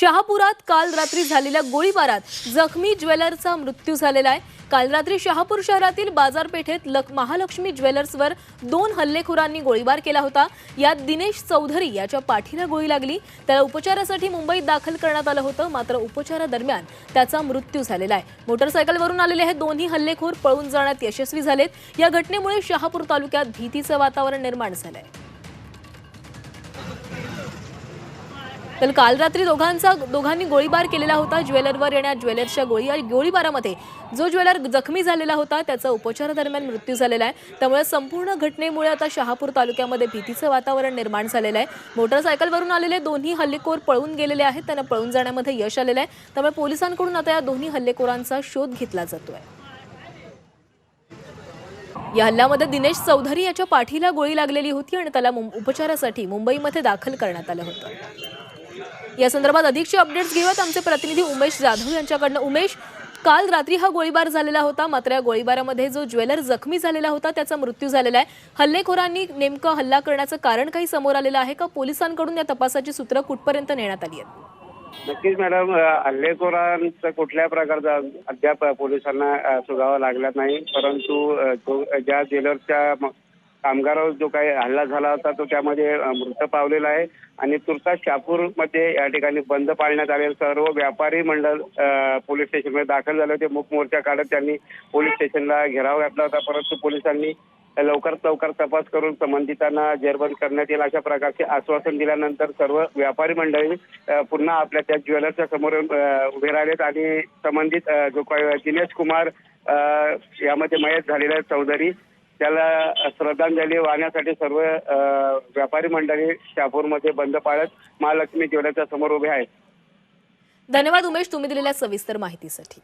शहापुरात काल रात्री झालेल्या गोळीबारात जखमी ज्वेलरचा मृत्यू झालेला आहे. काल रात्री शहापूर शहरातील बाजारपेठेत लक महालक्ष्मी ज्वेलर्सवर दोन हल्लेखोरांनी गोळीबार केला होता. यात दिनेश चौधरी याच्या पाठीला गोळी लागली. त्याला उपचारासाठी मुंबईत दाखल करण्यात आलं होतं मात्र उपचारादरम्यान त्याचा मृत्यू झालेला आहे. मोटरसायकलवरून आलेले हे दोन्ही हल्लेखोर पळून जाण्यात यशस्वी झालेत. या घटनेमुळे शहापूर तालुक्यात भीतीचं वातावरण निर्माण झालं आहे तर काल रात्री दोघांचा दोघांनी गोळीबार केलेला होता. ज्वेलरवर येण्या ज्वेलर्सच्या गोळी गोळीबारामध्ये जो ज्वेलर जखमी झालेला होता त्याचा उपचारादरम्यान मृत्यू झालेला आहे. त्यामुळे संपूर्ण घटनेमुळे आता शहापूर तालुक्यामध्ये भीतीचं वातावरण निर्माण झालेलं आहे. मोटरसायकलवरून आलेले दोन्ही हल्लेखोर पळून गेलेले आहेत. त्यांना पळून जाण्यामध्ये यश आलेलं आहे. त्यामुळे पोलिसांकडून आता या दोन्ही हल्लेखोरांचा शोध घेतला जातोय. या हल्ल्यामध्ये दिनेश चौधरी याच्या पाठीला गोळी लागलेली होती आणि त्याला उपचारासाठी मुंबईमध्ये दाखल करण्यात आलं होतं. या संदर्भात अधिकचे अपडेट्स घेऊयात. आमचे प्रतिनिधी उमेश जाधव यांच्याकडनं. उमेश काल रात्री हा गोळीबार झालेला होता. मात्र या गोळीबारामध्ये जो ज्वेलर जखमी झालेला होता त्याचा मृत्यू झालेला आहे. हल्लेखोरांनी नेमकं हल्ला करण्याचं कारण काही समोर आलेलं आहे का? पोलिसांकडून या तपासाची सूत्र कुठपर्यंत नेण्यात आली आहेत? नक्कीच मॅडम हल्लेखोरांचा कुठल्या प्रकारचा अद्याप पोलिसांना सुगावा लागला नाही. परंतु ज्या ज्वेलर्सच्या कामगारावर जो काही हल्ला झाला होता तो त्यामध्ये मृत पावलेला आहे. आणि तुर्तास शापूरमध्ये या ठिकाणी बंद पाळण्यात आलेले सर्व व्यापारी मंडळ पोलीस स्टेशनमध्ये दाखल झाले होते. मुख मोर्चा काढत त्यांनी पोलीस स्टेशनला घेराव घातला होता. परंतु पोलिसांनी लवकरात लवकर तपास करून संबंधितांना जेरबंद करण्यात येईल अशा प्रकारचे आश्वासन दिल्यानंतर सर्व व्यापारी मंडळी पुन्हा आपल्या त्या ज्वेलरच्या समोर उभे राहिलेत. आणि संबंधित जो काही दिनेश कुमार यामध्ये मयत झालेला आहे चौधरी त्याला श्रद्धांजली वाहण्यासाठी सर्व व्यापारी मंडळी शहापूरमध्ये बंद पाळत महालक्ष्मी ज्वेलर्सच्या समोर उभे आहेत. धन्यवाद उमेश तुम्ही दिलेल्या सविस्तर माहितीसाठी.